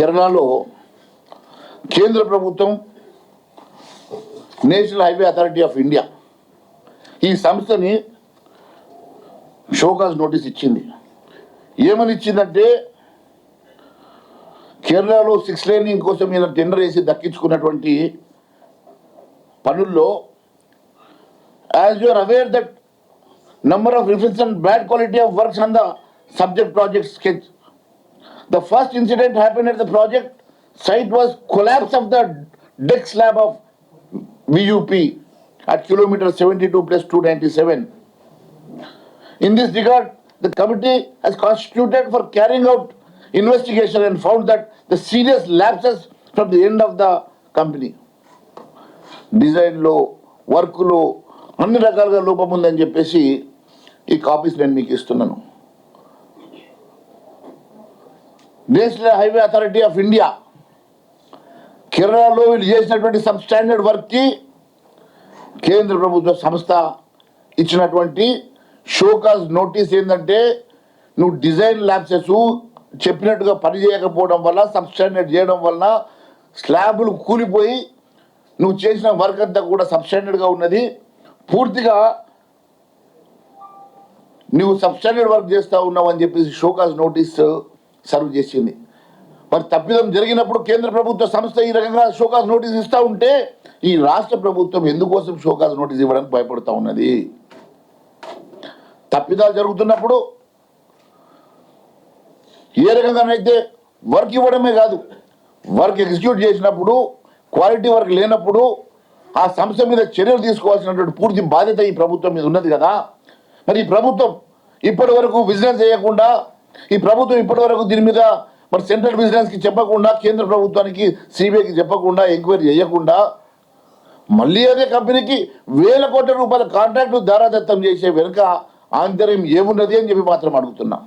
కేరళలో కేంద్ర ప్రభుత్వం national highway authority of India ఈ సంస్థని షోకాజ్ నోటీస్ ఇచ్చింది. ఏమని ఇచ్చిందంటే కేరళలో సిక్స్ లైనింగ్ కోసం ఈయన టెండర్ వేసి దక్కించుకున్నటువంటి పనుల్లో as you're aware that number of reference and bad quality of works on the subject project sketch The first incident happened at the project site was collapse of the deck slab of VUP at kilometer 72 plus 297. In this regard, the committee has constituted for carrying out investigation and found that the serious lapses from the end of the company. డిజైన్లో వర్క్లో అన్ని రకాలుగా లోపం ఉందని చెప్పేసి ఈ copies నేను మీకు ఇస్తున్నాను national highway authority of India కేరళలో వీళ్ళు చేసినటువంటి సబ్స్టాండర్డ్ వర్క్కి కేంద్ర ప్రభుత్వ సంస్థ ఇచ్చినటువంటి షోకాజ్ నోటీస్ ఏంటంటే నువ్వు డిజైన్ ల్యాబ్సెస్ చెప్పినట్టుగా పని చేయకపోవడం వల్ల సబ్స్టాండర్డ్ చేయడం వలన స్లాబులు కూలిపోయి నువ్వు చేసిన వర్క్ అంతా కూడా సబ్స్టాండర్డ్గా ఉన్నది. పూర్తిగా నువ్వు సబ్స్టాండర్డ్ వర్క్ చేస్తూ ఉన్నావు అని చెప్పేసి షోకాజ్ నోటీస్ సర్వ్ చేసింది. మరి తప్పిదం జరిగినప్పుడు కేంద్ర ప్రభుత్వ సంస్థ ఈ రకంగా షోకాజ్ నోటీస్ ఇస్తూ ఉంటే ఈ రాష్ట్ర ప్రభుత్వం ఎందుకోసం షోకాజ్ నోటీస్ ఇవ్వడానికి భయపడుతూ ఉన్నది? తప్పిదాలు జరుగుతున్నప్పుడు ఏ రకంగానైతే వర్క్ ఇవ్వడమే కాదు వర్క్ ఎగ్జిక్యూట్ చేసినప్పుడు క్వాలిటీ వర్క్ లేనప్పుడు ఆ సంస్థ మీద చర్యలు తీసుకోవాల్సినటువంటి పూర్తి బాధ్యత ఈ ప్రభుత్వం మీద ఉన్నది కదా? మరి ఈ ప్రభుత్వం ఇప్పటి వరకు బిజినెస్ చేయకుండా ఈ ప్రభుత్వం ఇప్పటివరకు దీని మీద మరి సెంట్రల్ విజిలెన్స్కి చెప్పకుండా కేంద్ర ప్రభుత్వానికి సిబిఐకి చెప్పకుండా ఎంక్వైరీ చేయకుండా మళ్ళీ అదే కంపెనీకి వేల కోట్ల రూపాయల కాంట్రాక్టు దారాదత్తం చేసే వెనుక ఆంతర్యం ఏమున్నది అని చెప్పి మాత్రం అడుగుతున్నా.